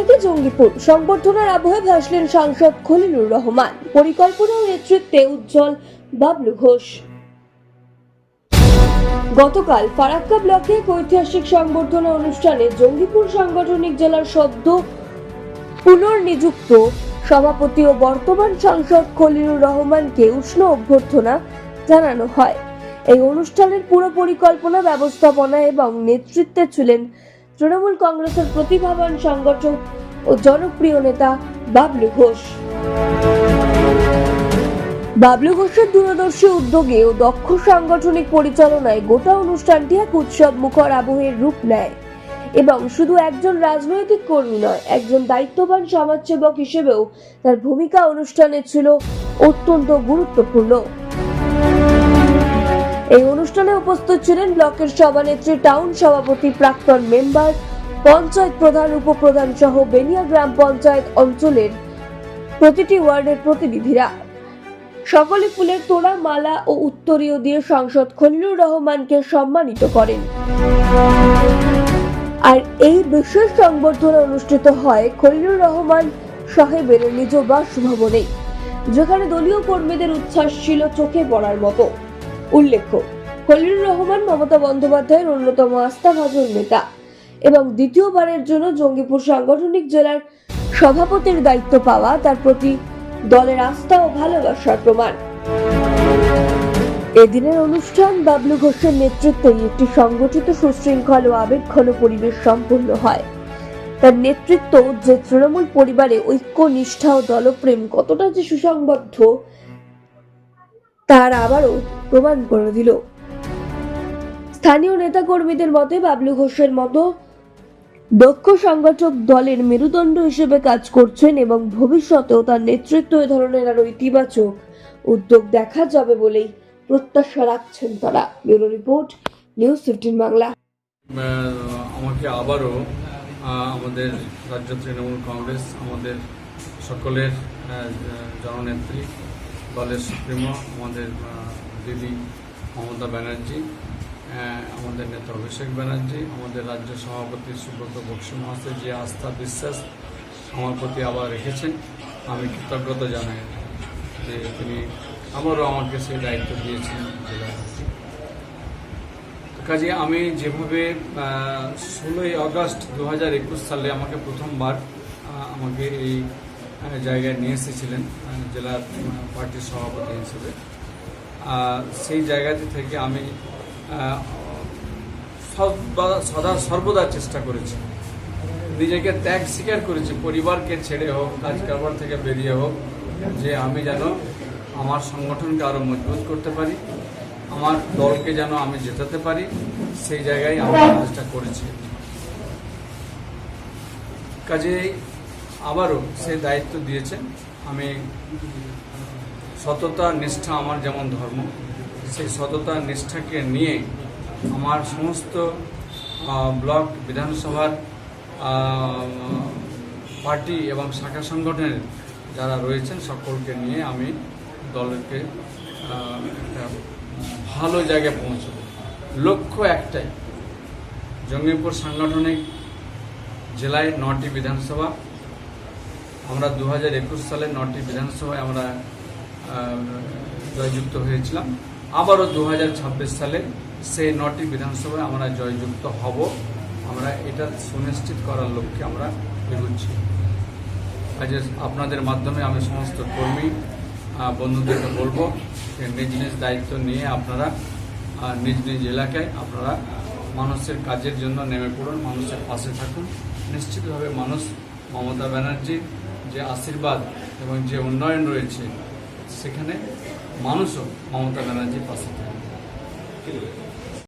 থেকে জঙ্গিপুর। সংবর্ধনার আবহে ভাসলেন সাংসদ খলিলুর রহমান। পরিকল্পনা নেতৃত্বে উজ্জ্বল বাবলু ঘোষ। গতকাল ফারাক্কা ব্লকে এক ঐতিহাসিক সংবর্ধনা অনুষ্ঠানে জঙ্গিপুর সাংগঠনিক জেলার সদ্য পুনর্নিযুক্ত সভাপতি ও বর্তমান সাংসদ খলিলুর রহমানকে উষ্ণ অভ্যর্থনা জানানো হয়। এই অনুষ্ঠানের পুরো পরিকল্পনা, ব্যবস্থাপনা এবং নেতৃত্বে ছিলেন তৃণমূল কংগ্রেসের প্রতিভাবান সংগঠক ও জনপ্রিয় নেতা বাবলু ঘোষ। বাবলু ঘোষের দূরদর্শী উদ্যোগে ও দক্ষ সাংগঠনিক পরিচালনায় গোটা অনুষ্ঠানটি এক উৎসব মুখর আবহের রূপ নেয় এবং শুধু একজন রাজনৈতিক কর্মী নয়, একজন দায়িত্ববান সমাজসেবক হিসেবেও তার ভূমিকা অনুষ্ঠানে ছিল অত্যন্ত গুরুত্বপূর্ণ। এই অনুষ্ঠানে উপস্থিত ছিলেন ব্লকের সভানেত্রী, টাউন সভাপতি, প্রাক্তন মেম্বার পঞ্চায়েত প্রধান, উপপ্রধান সহ বেনিয়া গ্রাম পঞ্চায়েত অঞ্চলের প্রতিটি ওয়ার্ডের প্রতিনিধিরা। সকলে ফুলের তোড়া, মালা ও উত্তরীয় দিয়ে সাংসদ খলিলুর রহমানকে সম্মানিত করেন। আর এই বিশেষ সংবর্ধনা অনুষ্ঠিত হয় খলিলুর রহমান সাহেবের নিজ বাসভবনে যেখানে দলীয় কর্মীদের উচ্ছ্বাস ছিল চোখে পড়ার মতো। উল্লেখ্য, খলিলুর রহমান মমতা বন্দ্যোপাধ্যায়ের অন্যতম আস্থাভাজন নেতা। এবং দ্বিতীয়বারের জন্য জঙ্গিপুর সাংগঠনিক জেলার সভাপতির দায়িত্ব পাওয়া তার প্রতি দলের আস্থা ও ভালোবাসার প্রমাণ। এদিনের অনুষ্ঠান বাবলু ঘোষের নেতৃত্বে একটি সংগঠিত সুশৃঙ্খল ও আবেগঘন পরিবেশ সম্পন্ন হয়। তার নেতৃত্ব যে তৃণমূল পরিবারে ঐক্য, নিষ্ঠা ও দলপ্রেম কতটা যে সুসংবদ্ধ, তার আবারও প্রমাণ করে দিল। স্থানীয় নেতাকর্মীদের মতে বাবলু ঘোষের মতো দক্ষ সংগঠক দলের মেরুদণ্ড হিসেবে কাজ করছেন এবং ভবিষ্যতেও তার নেতৃত্ব এ ধরনের আরও ইতিবাচক উদ্যোগ দেখা যাবে বলেই প্রত্যাশা রাখছেন তারা। Bureau report, news fifteen Bangla. আমাকে আবারও আমাদের রাজ্য তৃণমূল কংগ্রেস, আমাদের সকলের জননেত্রী, দলের সুপ্রিমো, আমাদের দিদি মমতা ব্যানার্জি আমাদের নেতা অভিষেক ব্যানার্জি, আমাদের রাজ্য সভাপতি সুব্রত বক্সি মহাশয় যে আস্থা, বিশ্বাস আমার প্রতি আবার রেখেছেন। আমি কৃতজ্ঞতা জানাই যে তিনি আবারও আমাকে সেই দায়িত্ব দিয়েছেন কাজে আমি যেভাবে ষোলোই আগস্ট দু হাজার একুশ সালে আমাকে প্রথমবার আমাকে এই জায়গায় নিয়ে এসেছিলেন জেলার পার্টির সভাপতি হিসেবে। সেই জায়গাটি থেকে আমি সদা সর্বদা চেষ্টা করেছি। নিজেকে ত্যাগ স্বীকার করেছি, পরিবারকে ছেড়ে হোক, কাজ কারবার থেকে বেরিয়ে হোক, যে আমি যেন আমার সংগঠনকে আরও মজবুত করতে পারি, আমার দলকে যেন আমি জেতাতে পারি, সেই জায়গায় আমার কাজটা করেছি। কাজেই আবারও সে দায়িত্ব দিয়েছেন আমি সততা, নিষ্ঠা, আমার যেমন ধর্ম সেই সততা, নিষ্ঠাকে নিয়ে আমার সমস্ত ব্লক বিধানসভার পার্টি এবং শাখা সংগঠনের যারা রয়েছেন সকলকে নিয়ে আমি দলকে একটা ভালো জায়গায় পৌঁছব। লক্ষ্য একটাই, জঙ্গিপুর সাংগঠনিক জেলায় নটি বিধানসভা। আমরা দু হাজার একুশ সালে নটি বিধানসভায় আমরা জয়যুক্ত হয়েছিলাম। আবারও দু হাজার ছাব্বিশ সালে সেই নটি বিধানসভায় আমরা জয়যুক্ত হব। আমরা এটা সুনিশ্চিত করার লক্ষ্যে আমরা এগুচ্ছি। কাজে আপনাদের মাধ্যমে আমি সমস্ত কর্মী বন্ধুদেরকে বলব যে নিজ নিজ দায়িত্ব নিয়ে আপনারা নিজ নিজ এলাকায় আপনারা মানুষের কাজের জন্য নেমে পড়ুন, মানুষের পাশে থাকুন। নিশ্চিতভাবে মানুষ মমতা ব্যানার্জির যে আশীর্বাদ এবং যে উন্নয়ন রয়েছে, সেখানে মানুষও মমতা ব্যানার্জির পাশে থাকবে।